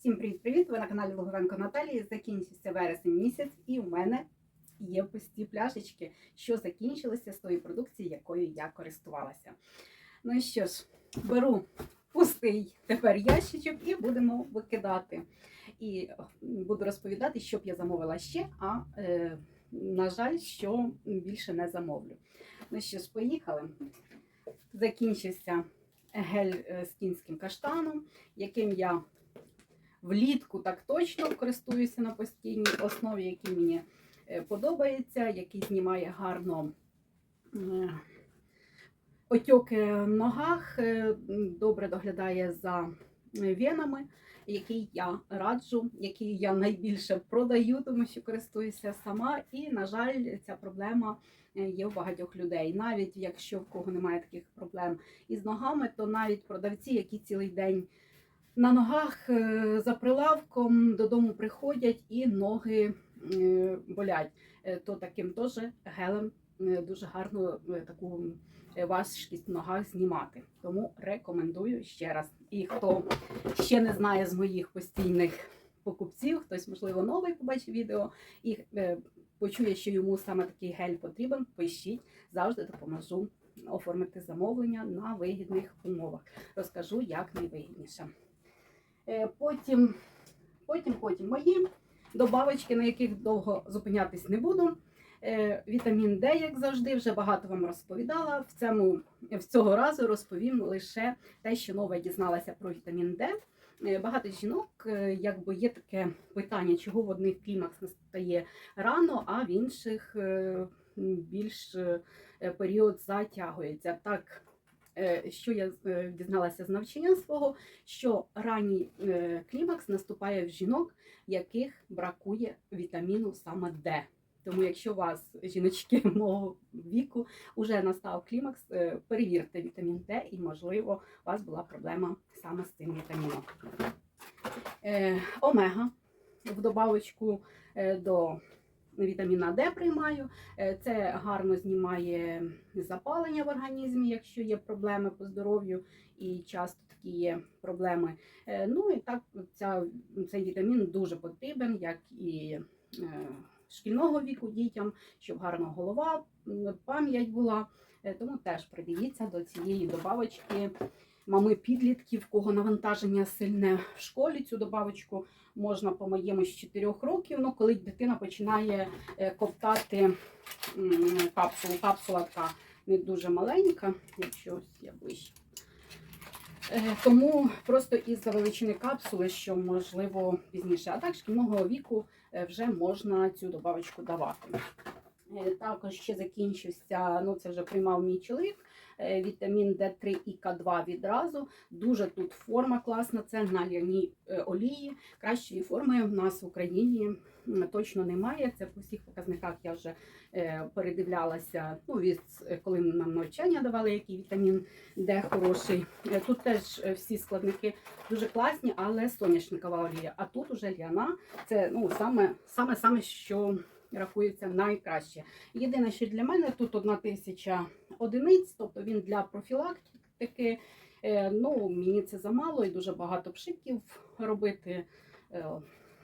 Всім привіт-привіт! Ви на каналі Луговенко Наталії. Закінчився вересень місяць, і у мене є пусті пляшечки, що закінчилися з тої продукції, якою я користувалася. Ну і що ж, беру пустий тепер ящичок і будемо викидати. І буду розповідати, що б я замовила ще, а е, на жаль, що більше не замовлю. Ну що ж, поїхали. Закінчився гель е, з кінським каштаном, яким я влітку так точно користуюся на постійній основі, який мені е, подобається, який знімає гарно е, отьоки в ногах, е, добре доглядає за венами, який я раджу, який я найбільше продаю, тому що користуюся сама. І, на жаль, ця проблема е, є у багатьох людей. Навіть якщо в кого немає таких проблем із ногами, то навіть продавці, які цілий день на ногах е, за прилавком додому приходять і ноги е, болять. Е, То таким теж гелем дуже гарно таку важкість в ногах знімати. Тому рекомендую ще раз. І хто ще не знає з моїх постійних покупців, хтось, можливо, новий побачив відео і почує, що йому саме такий гель потрібен, пишіть, завжди допоможу оформити замовлення на вигідних умовах. Розкажу, як найвигідніше. Е, Потім, потім, потім мої добавочки, на яких довго зупинятись не буду. Е, Вітамін Д, як завжди, вже багато вам розповідала. В цьому в цього разу розповім лише те, що нове дізналася про вітамін Д. Е, Багато жінок, якби є таке питання, чого в одних клімакс настає рано, а в інших більш період затягується. Так, що я е, дізналася з навчання свого, що ранній е, клімакс наступає в жінок, яких бракує вітаміну саме Д. Тому, якщо у вас жіночки мого віку вже настав клімакс, е, перевірте вітамін Д і, можливо, у вас була проблема саме з цим вітаміном. Е, Омега в добавочку е, до вітаміна Д приймаю. Е, Це гарно знімає запалення в організмі, якщо є проблеми по здоров'ю, і часто такі є проблеми. Е, Ну і так ця, цей вітамін дуже потрібен, як і е, шкільного віку дітям, щоб гарна голова, пам'ять була. Тому теж придивіться до цієї добавочки. Мами підлітків, кого навантаження сильне в школі. Цю добавочку можна по моєму з 4 років. Ну, коли дитина починає е, ковтати капсулу. Капсула така не дуже маленька, якщо ось я ближче. Е, Тому просто із-за величини капсули, що можливо пізніше. А так шкільного віку е, вже можна цю добавочку давати. Е, Також ще закінчився, ну це вже приймав мій чоловік. е, Вітамін Д3 і К2 відразу. Дуже тут форма класна. Це на ляній е, олії. Кращої форми в нас в Україні точно немає. Це по всіх показниках я вже передивлялася. Ну, від коли нам навчання давали, який вітамін Д хороший. Тут теж всі складники дуже класні, але соняшникова олія. А тут уже ляна. Це ну саме саме саме що рахується найкраще. Єдине, що для мене тут одна тисяча одиниць, тобто він для профілактики. Е, Ну, мені це замало і дуже багато пшиків робити. Е,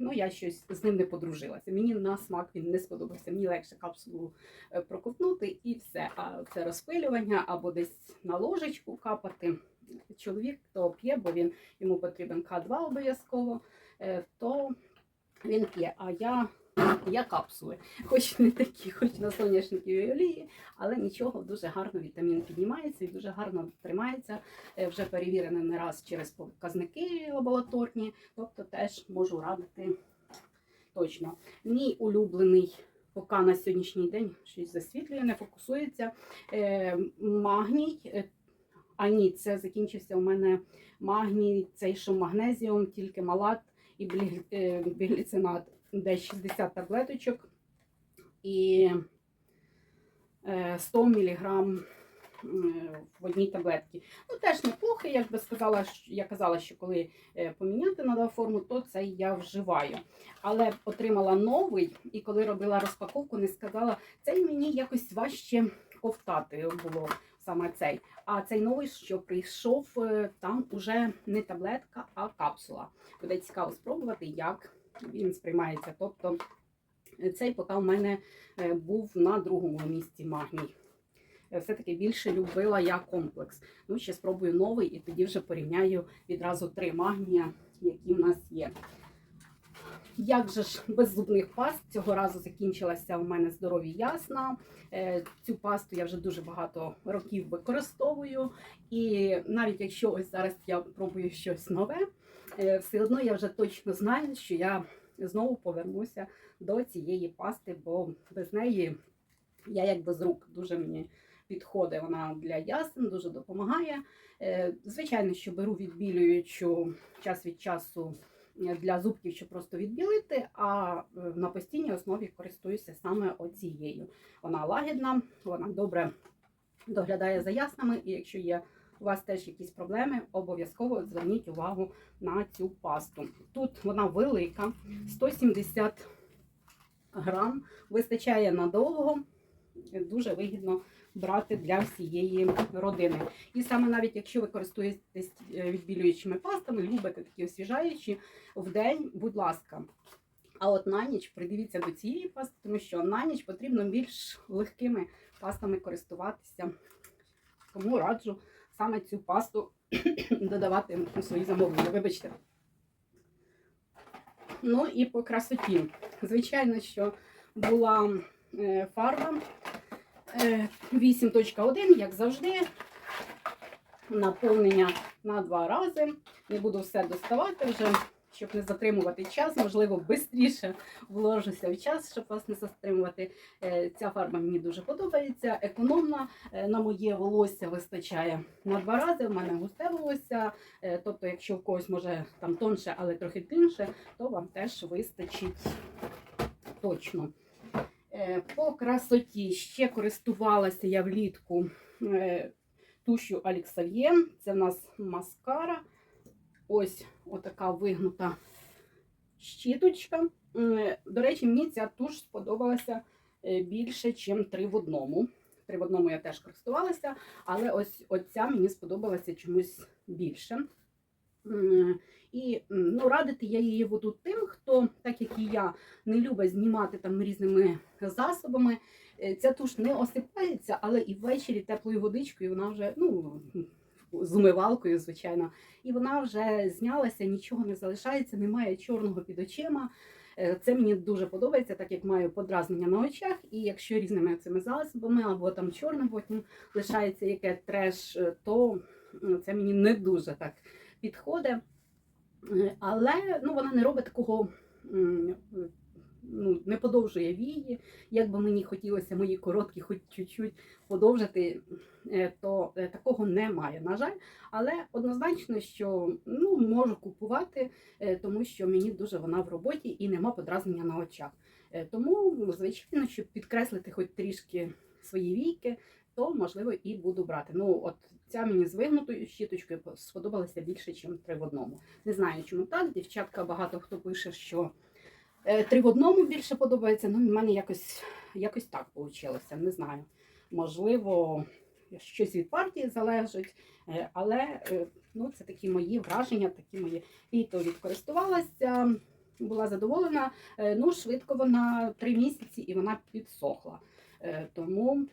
Ну, я щось з ним не подружилася. Мені на смак він не сподобався. Мені легше капсулу е, проковтнути і все. А це розпилювання або десь на ложечку капати. Чоловік, хто п'є, бо він йому потрібен К2 обов'язково, то він п'є. А я, я капсули. Хоч не такі, хоч на соняшниковій олії, але нічого, дуже гарно вітамін піднімається і дуже гарно тримається. Е, Вже перевірено не раз через показники лабораторні, тобто теж можу радити точно. Мій улюблений. Поки на сьогоднішній день щось засвітлює, не фокусується. Е, магній. е, А ні, це закінчився у мене магній, цей що магнезіум, тільки малат і бігліцинат, де 60 таблеточок і е, 100 мг в одній таблетці. Ну, теж неплохо, як би сказала, що- я казала, що коли е, поміняти надав форму, то це я вживаю. Але отримала новий, і коли робила розпаковку, не сказала, цей мені якось важче ковтати було. саме цей. А цей новий, що прийшов, е, там уже не таблетка, а капсула. Буде цікаво спробувати, як він сприймається. Тобто е, цей поки в мене е, був на другому місці магній. Е, Все-таки більше любила я комплекс. Ну, ще спробую новий і тоді вже порівняю відразу три магнія, які в нас є. Як же ж без зубних паст цього разу закінчилася у мене здоров'я ясна. Цю пасту я вже дуже багато років використовую. І навіть якщо ось зараз я пробую щось нове, все одно я вже точно знаю, що я знову повернуся до цієї пасти, бо без неї я як без рук дуже мені підходить. Вона для ясен дуже допомагає. Е, Звичайно, що беру відбілюючу час від часу е, для зубків, щоб просто відбілити, а е, на постійній основі користуюся саме оцією. Вона лагідна, вона добре доглядає за яснами, і якщо є у вас теж якісь проблеми, обов'язково зверніть увагу на цю пасту. Тут вона велика, 170 грам, вистачає надовго, дуже вигідно брати для всієї родини. І саме навіть якщо ви користуєтесь е, відбілюючими пастами, любите такі освіжаючі, в день, будь ласка. А от на ніч придивіться до цієї пасти, тому що на ніч потрібно більш легкими пастами користуватися. Тому раджу саме цю пасту додавати у свої замовлення. Вибачте. Ну і по красоті. Звичайно, що була е, фарба е, 8.1, як завжди. Наповнення на два рази. Не буду все доставати вже, щоб не затримувати час. Можливо, швидше вложуся в час, щоб вас не затримувати. Е, Ця фарба мені дуже подобається. Економна е, на моє волосся вистачає на два рази. У мене густе волосся. Е, Тобто, якщо в когось може там тонше, але трохи тонше, то вам теж вистачить точно. По красоті ще користувалася я влітку тушю Аліксав'є. Це в нас маскара. Ось отака вигнута щіточка. До речі, мені ця туш сподобалася е, більше, ніж три в одному. Три в одному я теж користувалася, але ось оця мені сподобалася чомусь більше. І ну, радити я її буду тим, хто, так як і я, не любить знімати там різними засобами. Е, Ця туш не осипається, але і ввечері теплою водичкою вона вже, ну, з умивалкою, звичайно, і вона вже знялася, нічого не залишається, немає чорного під очима. Е, Це мені дуже подобається, так як маю подразнення на очах, і якщо різними цими засобами або там чорним потім лишається яке треш, е, то це мені не дуже так підходить. Е, Але ну, вона не робить такого, ну, не подовжує вії. Як би мені хотілося мої короткі, хоч чуть-чуть подовжити, е, то е, такого немає, на жаль. Але однозначно, що ну, можу купувати, е, тому що мені дуже вона в роботі і нема подразнення на очах. Тому, звичайно, щоб підкреслити хоч трішки свої війки, то можливо і буду брати. Ну, от ця мені з вигнутою щіточкою сподобалася більше, ніж три в одному. Не знаю, чому так. Дівчатка багато хто пише, що три в одному більше подобається. Ну, в мене якось, якось так вийшло. Не знаю. Можливо, щось від партії залежить, е, але е, ну, це такі мої враження, такі мої літо відкористувалася, була задоволена. Е, Ну, швидко вона три місяці і вона підсохла. Е, Тому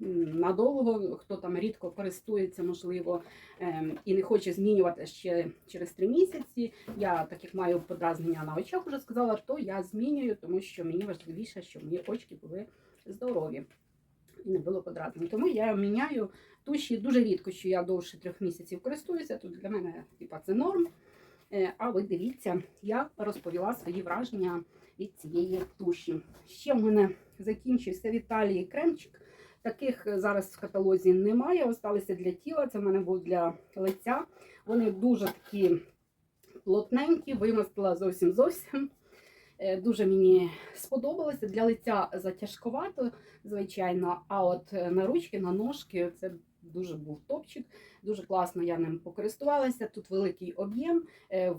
надовго, хто там рідко користується, можливо, ем, і не хоче змінювати ще через три місяці. Я, так як маю подразнення на очах, вже сказала, то я змінюю, тому що мені важливіше, щоб мої очки були здорові і не було подразнень. Тому я міняю туші дуже рідко, що я довше трьох місяців користуюся. Тут для мене типа, це норм. Е, А ви дивіться, я розповіла свої враження від цієї туші. Ще в мене закінчився в Італії кремчик. Таких е, зараз в каталозі немає. Осталися для тіла. Це в мене був для лиця. Вони дуже такі плотненькі, вимастила зовсім зовсім. Е, Дуже мені сподобалося. Для лиця затяжковато, звичайно. А от е, на ручки, на ножки це дуже був топчик. Дуже класно я ним покористувалася. Тут великий об'єм.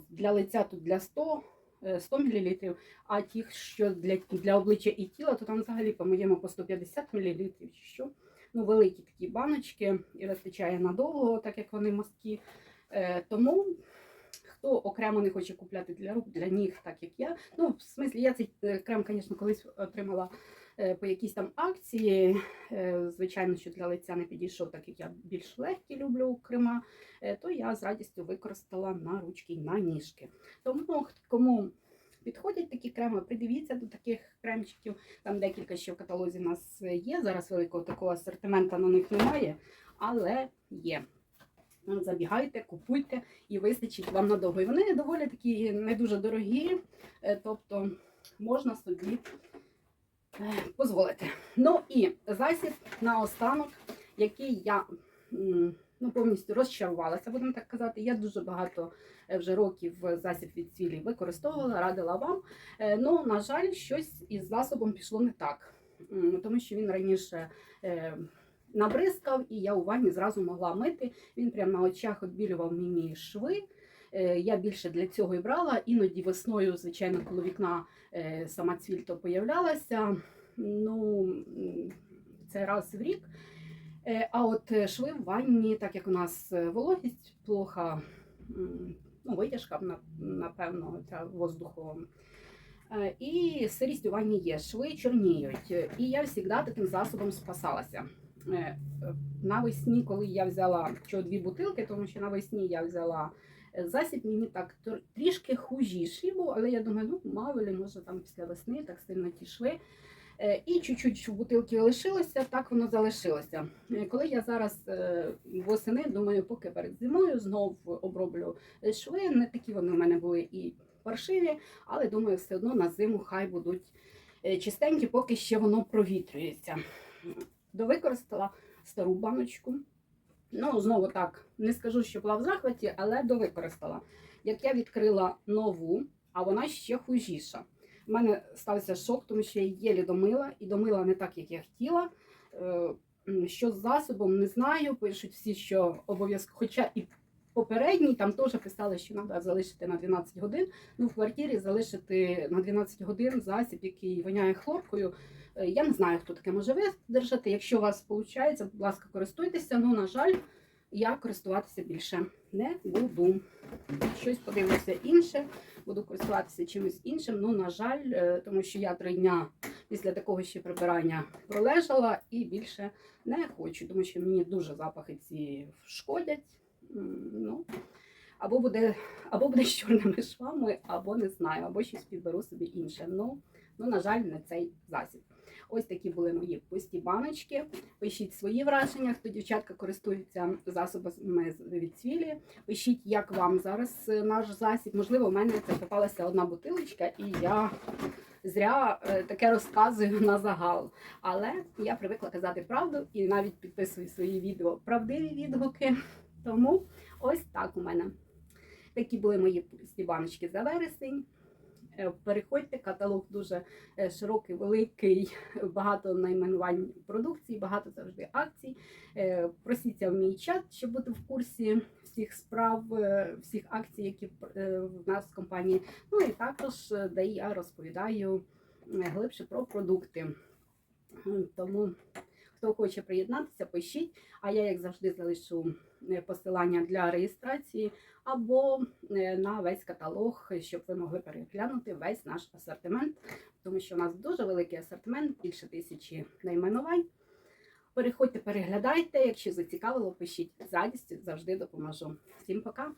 Для лиця тут для 100, е, 100 мл, а ті, що для, для обличчя і тіла, то там взагалі, по-моєму, по 150 мл чи що. ну, великі такі баночки і вистачає надовго, так як вони масткі. Е, Тому хто окремо не хоче купляти для рук, для ніг, так як я. Ну, в смислі, я цей е, крем, звісно, колись отримала е, по якійсь там акції. Е, Звичайно, що для лиця не підійшов, так як я більш легкі люблю крема, е, то я з радістю використала на ручки і на ніжки. Тому кому підходять такі креми, придивіться до таких кремчиків. Там декілька ще в каталозі в нас є. Зараз великого такого асортименту на них немає, але є. Забігайте, купуйте і вистачить вам надовго. І вони доволі такі не дуже дорогі, е, тобто можна собі е, дозволити. Ну і засіб наостанок, який я ну, повністю розчарувалася, будемо так казати. Я дуже багато е, вже років засіб від цвілі використовувала, радила вам. Е, Ну, на жаль, щось із засобом пішло не так, тому що він раніше. е, Набризкав, і я у ванні зразу могла мити. Він прямо на очах відбілював мені шви. Е, Я більше для цього і брала. Іноді весною, звичайно, коло вікна е, сама цвіль то появлялася. Ну, це раз в рік. Е, А от шви в ванні, так як у нас вологість плоха, ну, витяжка, напевно, ця воздухова. І сирість у ванні є, шви чорніють. І я завжди таким засобом спасалася. Навесні, коли я взяла що дві бутилки, тому що навесні я взяла засіб, мені так трішки хужіший був, але я думаю, ну мало ли, може там після весни так сильно ті шви. Е, І чуть-чуть в бутилки лишилося, так воно залишилося. Е, Коли я зараз е, восени, думаю, поки перед зимою знов оброблю шви, не такі вони в мене були і паршиві, але думаю, все одно на зиму хай будуть чистенькі, поки ще воно провітрюється. Довикористала стару баночку. Ну, знову так, не скажу, що була в захваті, але довикористала. Як я відкрила нову, а вона ще хужіша. У мене стався шок, тому що я її домила і домила не так, як я хотіла. Е, Що з засобом, не знаю. Пишуть всі, що обов'язково, хоча і попередній там теж писали, що треба залишити на 12 годин. Ну, в квартирі залишити на 12 годин засіб, який воняє хлоркою. Е, Я не знаю, хто таке може видержати. Якщо у вас виходить, будь ласка, користуйтеся. Ну, на жаль, я користуватися більше не буду. Щось подивлюся інше, буду користуватися чимось іншим. Ну, на жаль, е, тому що я три дня після такого ще прибирання пролежала і більше не хочу, тому що мені дуже запахи ці шкодять. Ну, або буде, або буде з чорними швами, або не знаю, або щось підберу собі інше. Ну, ну, на жаль, не цей засіб. Ось такі були мої пусті баночки. Пишіть свої враження, хто дівчатка користується засобами від цвілі. Пишіть, як вам зараз е, наш засіб. Можливо, в мене це попалася одна бутилочка, і я зря е, таке розказую на загал. Але я привикла казати правду і навіть підписую свої відео правдиві відгуки. Тому ось так у мене. Такі були мої пусті баночки за вересень. Е, Переходьте, каталог дуже е, широкий, великий, багато найменувань продукції, багато завжди акцій. Е, Просіться в мій чат, щоб бути в курсі всіх справ, всіх акцій, які в нас в компанії. Ну і також, де я розповідаю глибше про продукти. Тому хто хоче приєднатися, пишіть. А я, як завжди, залишу посилання для реєстрації або е, на весь каталог, щоб ви могли переглянути весь наш асортимент, тому що у нас дуже великий асортимент, більше тисячі найменувань. Переходьте, переглядайте. Якщо зацікавило, пишіть з радістю, завжди допоможу. Всім пока!